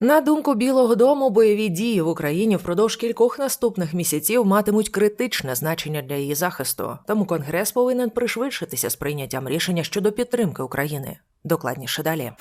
На думку Білого Дому, бойові дії в Україні впродовж кількох наступних місяців матимуть критичне значення для її захисту, тому Конгрес повинен пришвидшитися з прийняттям рішення щодо підтримки України. Докладніше далі.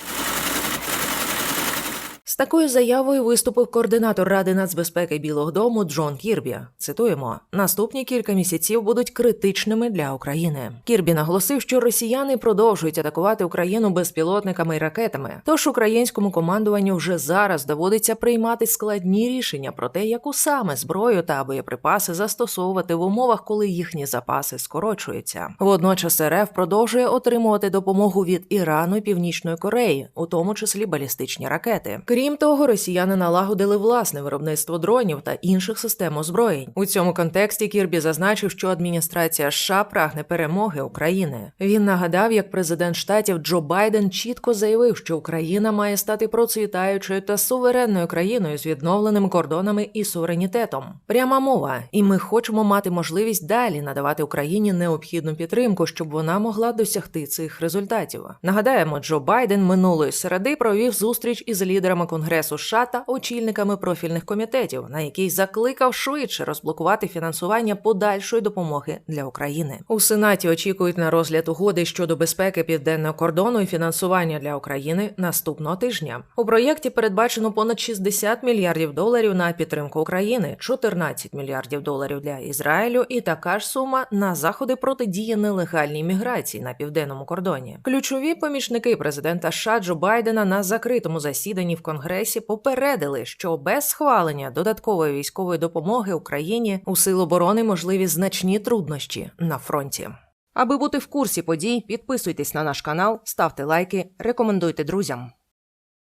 З такою заявою виступив координатор Ради нацбезпеки Білого Дому Джон Кірбі. Цитуємо: наступні кілька місяців будуть критичними для України. Кірбі наголосив, що росіяни продовжують атакувати Україну безпілотниками і ракетами. Тож українському командуванню вже зараз доводиться приймати складні рішення про те, яку саме зброю та боєприпаси застосовувати в умовах, коли їхні запаси скорочуються. Водночас РФ продовжує отримувати допомогу від Ірану і Північної Кореї, у тому числі балістичні ракети. Крім того, росіяни налагодили власне виробництво дронів та інших систем озброєнь. У цьому контексті Кірбі зазначив, що адміністрація США прагне перемоги України. Він нагадав, як президент штатів Джо Байден чітко заявив, що Україна має стати процвітаючою та суверенною країною з відновленими кордонами і суверенітетом. Пряма мова, і ми хочемо мати можливість далі надавати Україні необхідну підтримку, щоб вона могла досягти цих результатів. Нагадаємо, Джо Байден минулої середи провів зустріч із лідерами Конгресу США та очільниками профільних комітетів, на який закликав швидше розблокувати фінансування подальшої допомоги для України. У Сенаті очікують на розгляд угоди щодо безпеки південного кордону і фінансування для України наступного тижня. У проєкті передбачено понад 60 мільярдів доларів на підтримку України, 14 мільярдів доларів для Ізраїлю і така ж сума на заходи протидії нелегальній міграції на південному кордоні. Ключові помічники президента США Джо Байдена на закритому засіданні в Конгресі попередили, що без схвалення додаткової військової допомоги Україні у сил оборони можливі значні труднощі на фронті. Аби бути в курсі подій, підписуйтесь на наш канал, ставте лайки, рекомендуйте друзям.